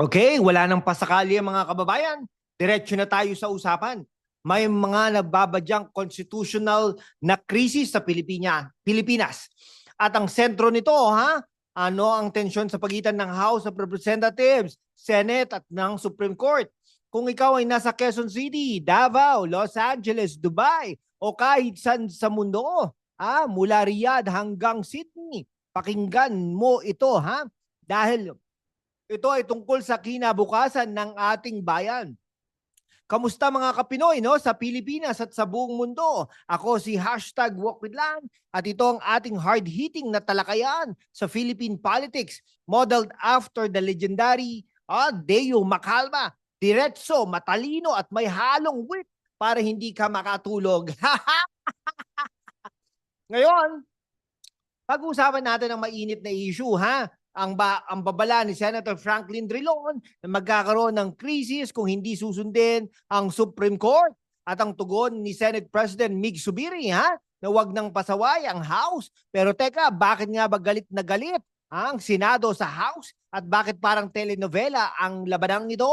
Okay, wala nang pasakali mga kababayan. Diretso na tayo sa usapan. May mga nagbabadyang constitutional na krisis sa Pilipina, Pilipinas. At ang sentro nito, ha? Ano ang tensyon sa pagitan ng House of Representatives, Senate at ng Supreme Court? Kung ikaw ay nasa Quezon City, Davao, Los Angeles, Dubai, o kahit saan sa mundo, ah, mula Riyadh hanggang Sydney, pakinggan mo ito, ha? Dahil ito ay tungkol sa kinabukasan ng ating bayan. Kamusta mga Kapinoy no sa Pilipinas at sa buong mundo? Ako si hashtag Walk with Lan at ito ang ating hard-hitting na talakayan sa Philippine politics modeled after the legendary ah, Deo Macalma. Diretso, matalino at may halong wit para hindi ka makatulog. Ngayon, pag-usapan natin ang mainit na issue ha ang, ba, ang babala ni Senator Franklin Drilon na magkakaroon ng krisis kung hindi susundin ang Supreme Court at ang tugon ni Senate President Mig Subiri ha na wag nang pasaway ang House. Pero teka, bakit nga ba galit na galit ang Senado sa House at bakit parang telenovela ang labanang ito?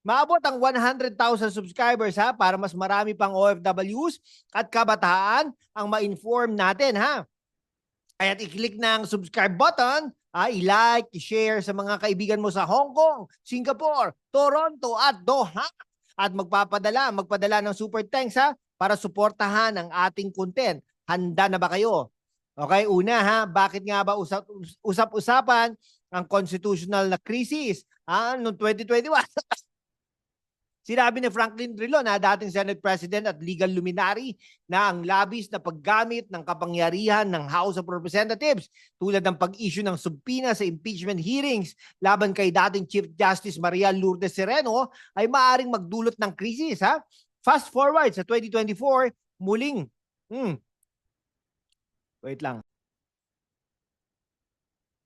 Maabot ang 100,000 subscribers ha para mas marami pang OFWs at kabataan ang ma-inform natin ha. Kaya't i-click na ang subscribe button ah, i-like, i-share sa mga kaibigan mo sa Hong Kong, Singapore, Toronto at Doha. At magpapadala, magpadala ng super thanks ha para suportahan ang ating content. Handa na ba kayo? Okay, una ha, bakit nga ba usap, usap-usapan ang constitutional na crisis ah, noong 2021? Sinabi ni Franklin Drilon, na dating Senate President at legal luminary, na ang labis na paggamit ng kapangyarihan ng House of Representatives tulad ng pag-issue ng subpoena sa impeachment hearings laban kay dating Chief Justice Maria Lourdes Sereno ay maaring magdulot ng krisis. Ha? Fast forward sa 2024, muling, hmm, wait lang.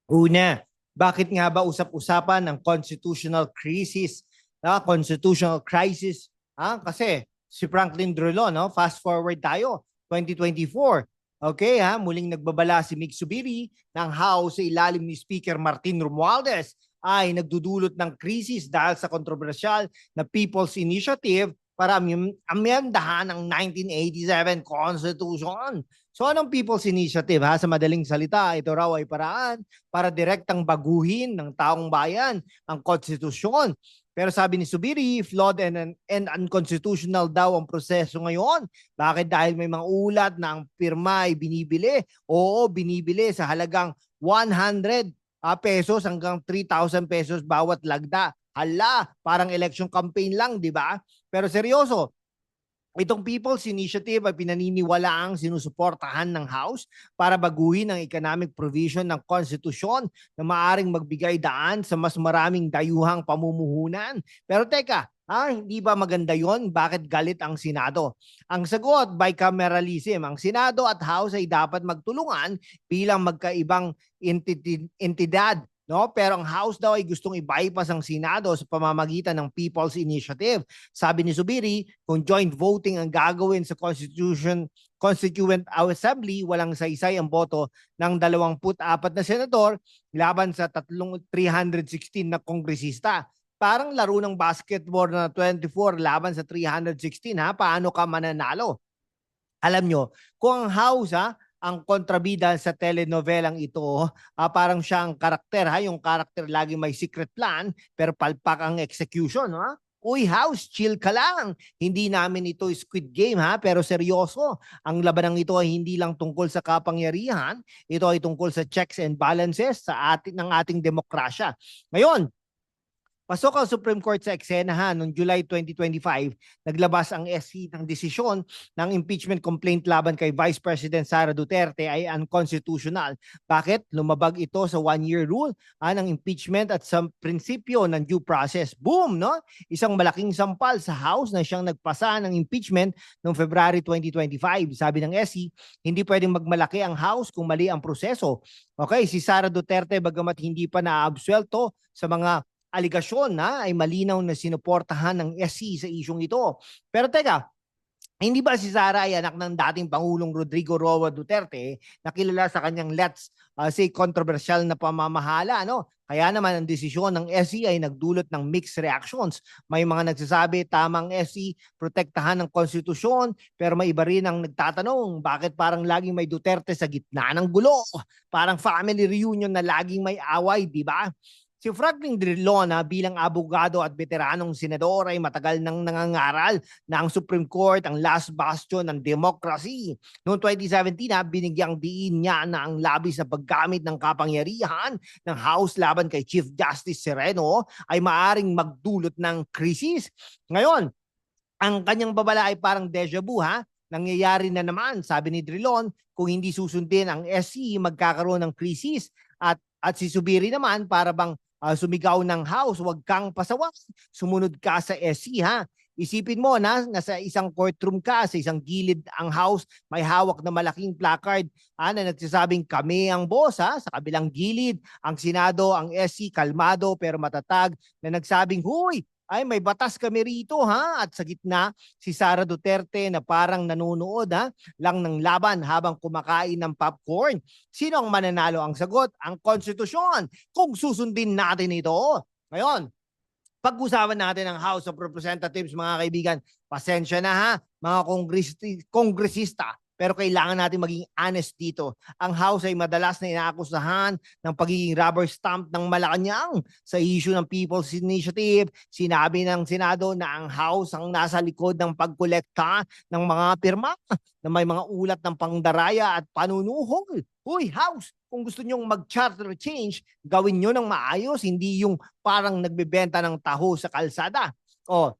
Una, bakit nga ba usap-usapan ng constitutional crisis na constitutional crisis. Ah, kasi si Franklin Drilon, no? fast forward tayo, 2024. Okay, ha? muling nagbabala si Mick Subiri ng House sa ilalim ni Speaker Martin Romualdez ay nagdudulot ng krisis dahil sa kontrobersyal na People's Initiative para amyandahan ang 1987 Constitution. So anong People's Initiative ha? Sa madaling salita, ito raw ay paraan para direktang baguhin ng taong bayan ang konstitusyon pero sabi ni Subiri, flawed and, and unconstitutional daw ang proseso ngayon. Bakit? Dahil may mga ulat na ang pirma ay binibili. Oo, binibili sa halagang 100 uh, pesos hanggang 3,000 pesos bawat lagda. Hala, parang election campaign lang, di ba? Pero seryoso, Itong People's Initiative ay pinaniniwalaang sinusuportahan ng House para baguhin ang economic provision ng konstitusyon na maaring magbigay daan sa mas maraming dayuhang pamumuhunan. Pero teka, ha, hindi ba maganda yon? Bakit galit ang Senado? Ang sagot, bicameralism. Ang Senado at House ay dapat magtulungan bilang magkaibang entidad No? Pero ang House daw ay gustong i-bypass ang Senado sa pamamagitan ng People's Initiative. Sabi ni Subiri, kung joint voting ang gagawin sa Constitution Constituent Assembly, walang saysay ang boto ng 24 na senador laban sa 316 na kongresista. Parang laro ng basketball na 24 laban sa 316 ha. Paano ka mananalo? Alam nyo, kung ang House ha, ang kontrabida sa telenovelang ito, uh, parang siyang karakter ha, yung karakter lagi may secret plan pero palpak ang execution ha. Uy, house, chill ka lang. Hindi namin ito Squid Game ha, pero seryoso. Ang labanang ito ay hindi lang tungkol sa kapangyarihan, ito ay tungkol sa checks and balances sa atin ng ating demokrasya. Ngayon, Pasok ang Supreme Court sa eksena ha, noong July 2025, naglabas ang SC ng desisyon ng impeachment complaint laban kay Vice President Sara Duterte ay unconstitutional. Bakit? Lumabag ito sa one-year rule ha, ng impeachment at sa prinsipyo ng due process. Boom! No? Isang malaking sampal sa House na siyang nagpasa ng impeachment noong February 2025. Sabi ng SC, hindi pwedeng magmalaki ang House kung mali ang proseso. Okay, si Sara Duterte bagamat hindi pa naabsuelto sa mga aligasyon na ay malinaw na sinuportahan ng SC sa isyong ito. Pero teka, hindi ba si Sara ay anak ng dating Pangulong Rodrigo Roa Duterte na kilala sa kanyang let's uh, say controversial na pamamahala no Kaya naman ang desisyon ng SE ay nagdulot ng mixed reactions. May mga nagsasabi tamang SE, protektahan ng konstitusyon, pero may iba rin ang nagtatanong bakit parang laging may Duterte sa gitna ng gulo? Parang family reunion na laging may away, di ba? Si Franklin Drilon bilang abogado at veteranong senador ay matagal nang nangangaral na ang Supreme Court ang last bastion ng democracy. Noong 2017, ha, binigyang diin niya na ang labis na paggamit ng kapangyarihan ng House laban kay Chief Justice Sereno ay maaring magdulot ng krisis. Ngayon, ang kanyang babala ay parang deja vu ha. Nangyayari na naman, sabi ni Drilon, kung hindi susundin ang SC, magkakaroon ng krisis. At, at si Subiri naman, para bang uh, sumigaw ng house, huwag kang pasawa. Sumunod ka sa SC ha. Isipin mo na nasa isang courtroom ka, sa isang gilid ang house, may hawak na malaking placard ha, na nagsasabing kami ang boss ha, sa kabilang gilid. Ang Senado, ang SC, kalmado pero matatag na nagsabing, Huy, ay may batas kami rito ha at sa gitna si Sara Duterte na parang nanonood ha lang ng laban habang kumakain ng popcorn. Sino ang mananalo ang sagot? Ang konstitusyon. Kung susundin natin ito. Ngayon, pag-usapan natin ang House of Representatives mga kaibigan. Pasensya na ha mga kongresista, kongresista pero kailangan natin maging honest dito. Ang House ay madalas na inaakusahan ng pagiging rubber stamp ng Malacanang sa issue ng People's Initiative. Sinabi ng Senado na ang House ang nasa likod ng pagkolekta ng mga pirma na may mga ulat ng pangdaraya at panunuhol. Uy, House, kung gusto nyong mag-charter change, gawin nyo ng maayos, hindi yung parang nagbebenta ng taho sa kalsada. O,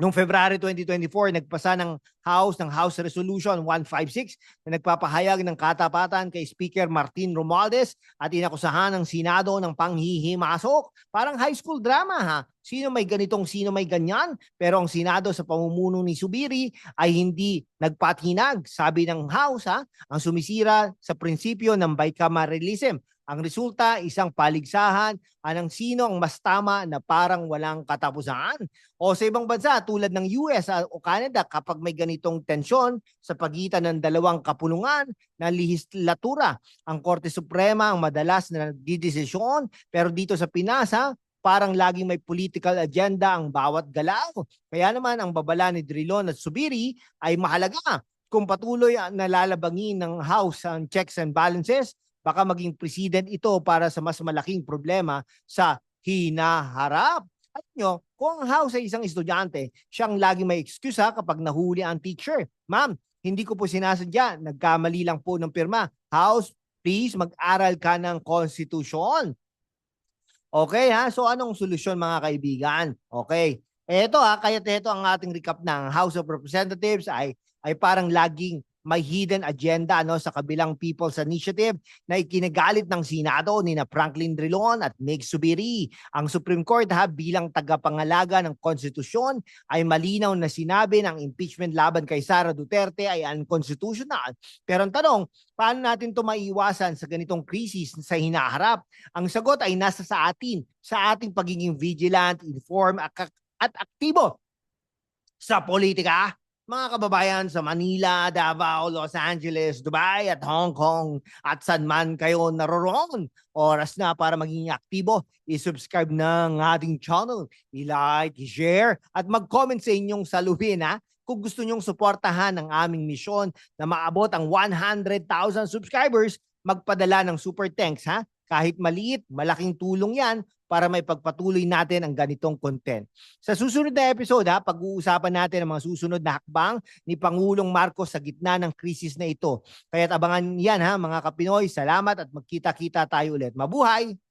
Noong February 2024, nagpasa ng House ng House Resolution 156 na nagpapahayag ng katapatan kay Speaker Martin Romualdez at inakusahan ng Senado ng panghihimasok. Parang high school drama ha. Sino may ganitong, sino may ganyan. Pero ang Senado sa pamumuno ni Subiri ay hindi nagpatinag. Sabi ng House ha, ang sumisira sa prinsipyo ng bicameralism ang resulta, isang paligsahan anang sino ang mas tama na parang walang katapusan. O sa ibang bansa tulad ng US o Canada kapag may ganitong tensyon sa pagitan ng dalawang kapulungan ng lehislatura, ang Korte Suprema ang madalas na nagdidesisyon pero dito sa Pinas ha, parang laging may political agenda ang bawat galaw. Kaya naman ang babala ni Drilon at Subiri ay mahalaga kung patuloy na lalabangin ng House ang checks and balances baka maging president ito para sa mas malaking problema sa hinaharap. At nyo, kung ang house ay isang estudyante, siyang lagi may excuse ha kapag nahuli ang teacher. Ma'am, hindi ko po sinasadya, nagkamali lang po ng pirma. House, please mag-aral ka ng konstitusyon. Okay ha? So anong solusyon mga kaibigan? Okay. Ito ha, kaya ito ang ating recap ng House of Representatives ay ay parang laging may hidden agenda no sa kabilang People's Initiative na ikinagalit ng Senado ni na Franklin Drilon at Meg Subiri. Ang Supreme Court ha bilang tagapangalaga ng konstitusyon ay malinaw na sinabi ng impeachment laban kay Sara Duterte ay unconstitutional. Pero ang tanong, paano natin to maiwasan sa ganitong krisis sa hinaharap? Ang sagot ay nasa sa atin, sa ating pagiging vigilant, informed at aktibo sa politika mga kababayan sa Manila, Davao, Los Angeles, Dubai at Hong Kong at saan man kayo naroroon. Oras na para maging aktibo. I-subscribe ng ating channel, i-like, i-share at mag-comment sa inyong salubin ha. Kung gusto nyong suportahan ang aming misyon na maabot ang 100,000 subscribers, magpadala ng super thanks ha. Kahit maliit, malaking tulong yan para may pagpatuloy natin ang ganitong content. Sa susunod na episode, ha, pag-uusapan natin ang mga susunod na hakbang ni Pangulong Marcos sa gitna ng krisis na ito. Kaya abangan yan ha mga Kapinoy. Salamat at magkita-kita tayo ulit. Mabuhay!